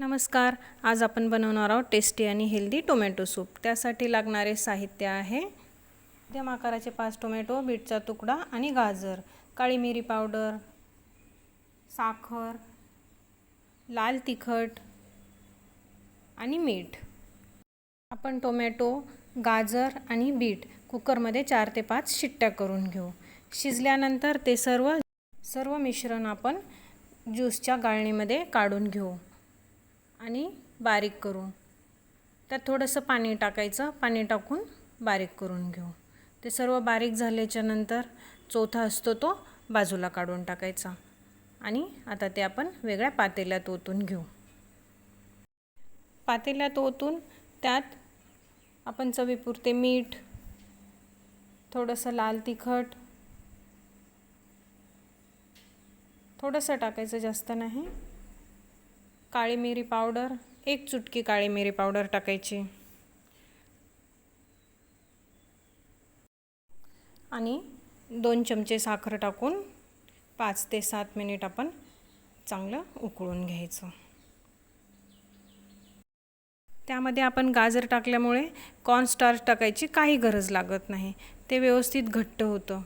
नमस्कार आज आपण बनवणार आहोत टेस्टी आणि हेल्दी टोमॅटो सूप. त्यासाठी लागणारे साहित्य आहे मध्यम आकाराचे पाच टोमॅटो बीटचा तुकडा आणि गाजर काळी मिरी पावडर साखर लाल तिखट आणि मीठ. आपण टोमॅटो गाजर आणि बीट कुकरमध्ये चार ते पाच शिट्ट्या करून घेऊ. शिजल्यानंतर ते सर्व सर्व मिश्रण आपण ज्यूसच्या गाळणीमध्ये काढून घेऊ. आणि बारीक करू त्यात थोडंसं पाणी टाकायचं पाणी टाकून बारीक करून घेऊ. ते सर्व बारीक झाल्याच्यानंतर चौथा असतो तो बाजूला काढून टाकायचा. आणि आता ते आपण वेगळ्या पातेल्यात ओतून घेऊ. पातेल्यात ओतून त्यात आपण चवीपुरते मीठ थोडंसं लाल तिखट थोडंसं टाकायचं जास्त नाही. काळी मिरी पावडर एक चुटकी काळी मिरी पावडर टाकायची. आणि दोन चमचे साखर टाकून पाच ते सात मिनिट आपण चांगलं उकळून घ्यायचं. त्यामध्ये आपण गाजर टाकल्यामुळे कॉर्नस्टार्च टाकायची काही गरज लागत नाही. ते व्यवस्थित घट्ट होतं.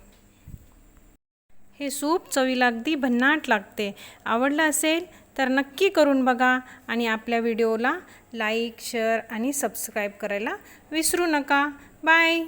हे सूप चवीला अगदी भन्नाट लागते. आवडलं असेल तर नक्की करून बघा आणि आपल्या व्हिडिओला लाईक शेअर आणि सबस्क्राईब करायला विसरू नका. बाय!